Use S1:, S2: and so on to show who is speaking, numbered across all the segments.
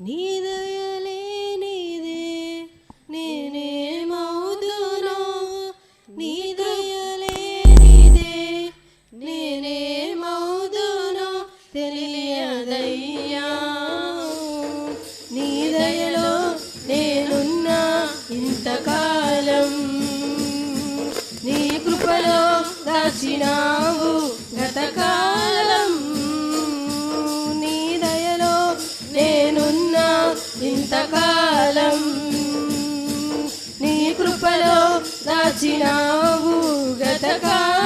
S1: నీ దయలే నీదే నేనేమవుదునో నీ నీదే నేనేమవుదునో తెలియదయ్యా. నీ దయలో నేనున్నా ఇంతకాలం. నీ కృపలో దాచినావు. ఇంతకాలం నీ కృపలో దాచినావు గతకాలం.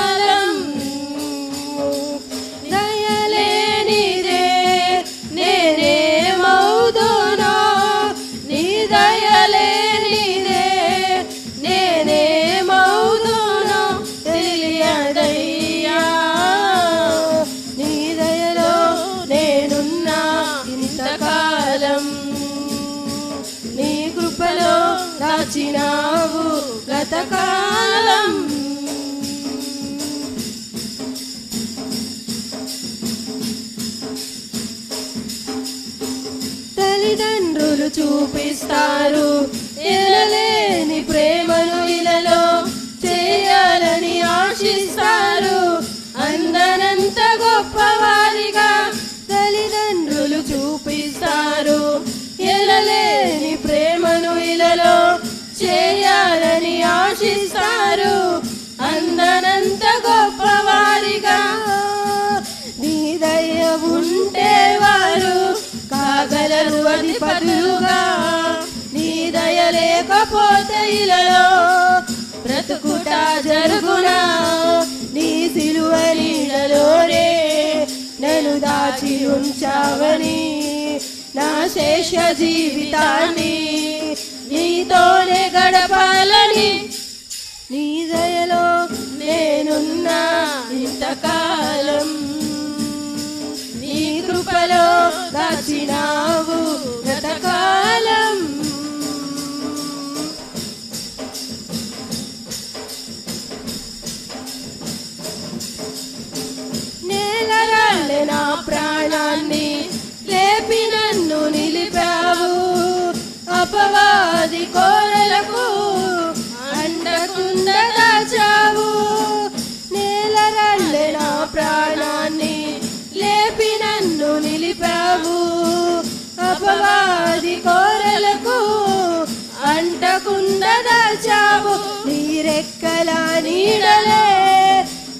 S1: కృపలో దాచినావు గతకాలం. తల్లిదండ్రులు చూపిస్తారు ఎనలేని ప్రేమను ఇలలో. చేయాలని ఆశిస్తారు. అందనంత గొప్పవారిగా నీదయ ఉంటే వారు కాగలరు అధిపతులుగా నీదయ లేకపోతే ఇలలో బ్రతుకుట జరుగునా? నీ సిలువ నీడలోనే నన్ను దాచి ఉంచావని నా శేష జీవితాన్ని నీతోనే గడపాలని నీ దయలో నేనున్నా ఇంతకాలం. నీ కృపలో దాచినావు గతకాలం కోరలకు అండకుండా దాచావు నేలరాళ్ళే నా ప్రాణాన్ని లేపి నన్ను నిలిపావు. అపవాది కోరలకు అంటకుండా దాచావు నీరెక్కల నీడలే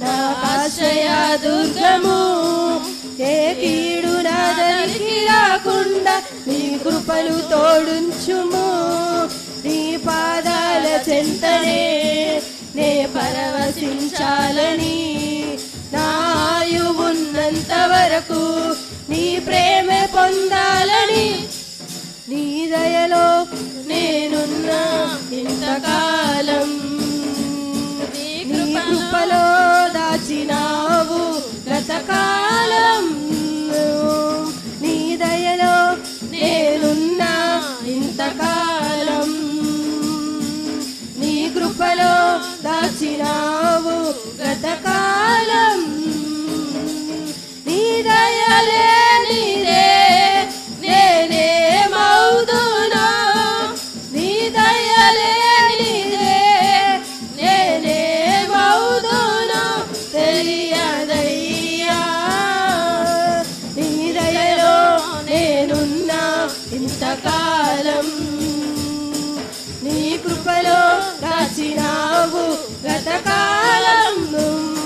S1: నా ఆశయ దుర్గము. ఏ కీడు నా రాకుండా నీ కృపలు తోడుంచుము. चालनी గతకాలం నీ నీరే నేనే మౌదునో. నీ నీరే నేనే మౌదునో. తెలియదయ్యా. నీ నేనున్నా ఇంతకాలం. నీ కృపలో దాచినావు గతకాలం. నీ కృపలో